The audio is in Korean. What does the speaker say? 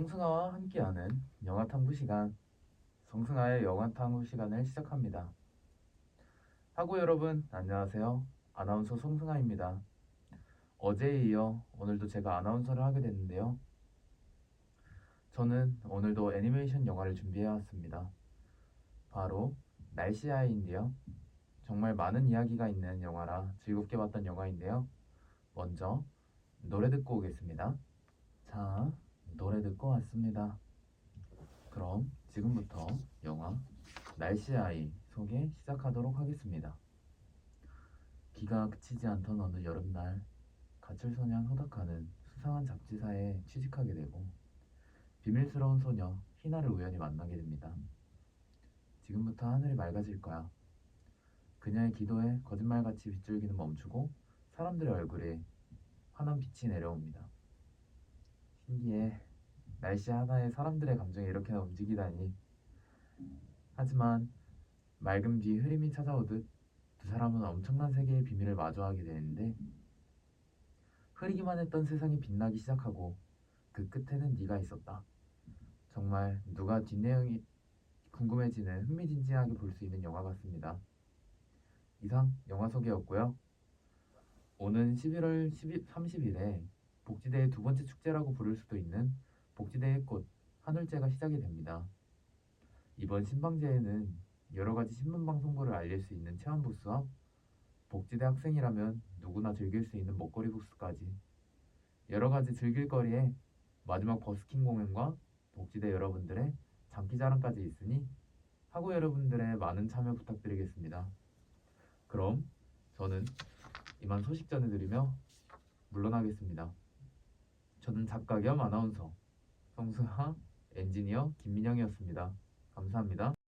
성승아와 함께하는 영화 탐구 시간. 성승아의 영화 탐구 시간을 시작합니다. 하고 여러분, 안녕하세요. 아나운서 성승아입니다. 어제에 이어 오늘도 제가 아나운서를 하게 됐는데요. 저는 오늘도 애니메이션 영화를 준비해 왔습니다. 바로 날씨 아이인데요. 정말 많은 이야기가 있는 영화라 즐겁게 봤던 영화인데요. 먼저 노래 듣고 오겠습니다. 자, 노래 듣고 왔습니다. 그럼 지금부터 영화 날씨 아이 소개 시작하도록 하겠습니다. 비가 그치지 않던 어느 여름날 가출 소년 호닥카는 수상한 잡지사에 취직하게 되고 비밀스러운 소녀 희나를 우연히 만나게 됩니다. 지금부터 하늘이 맑아질 거야. 그녀의 기도에 거짓말같이 빗줄기는 멈추고 사람들의 얼굴에 환한 빛이 내려옵니다. 신기해. 날씨 하나에 사람들의 감정이 이렇게나 움직이다니. 하지만 맑은 비 흐림이 찾아오듯 두 사람은 엄청난 세계의 비밀을 마주하게 되는데 흐리기만 했던 세상이 빛나기 시작하고 그 끝에는 네가 있었다. 정말 누가 뒷내용이 궁금해지는 흥미진진하게 볼 수 있는 영화 같습니다. 이상 영화 소개였고요. 오는 11월 30일에 복지대의 두 번째 축제라고 부를 수도 있는 복지대의 꽃 한울제가 시작이 됩니다. 이번 신방제에는 여러 가지 신문 방송부를 알릴 수 있는 체험 부스와 복지대 학생이라면 누구나 즐길 수 있는 먹거리 부스까지 여러 가지 즐길 거리에 마지막 버스킹 공연과 복지대 여러분들의 장기자랑까지 있으니 하고 여러분들의 많은 참여 부탁드리겠습니다. 그럼 저는 이만 소식 전해드리며 물러나겠습니다. 저는 작가 겸 아나운서 성수하 엔지니어 김민영이었습니다. 감사합니다.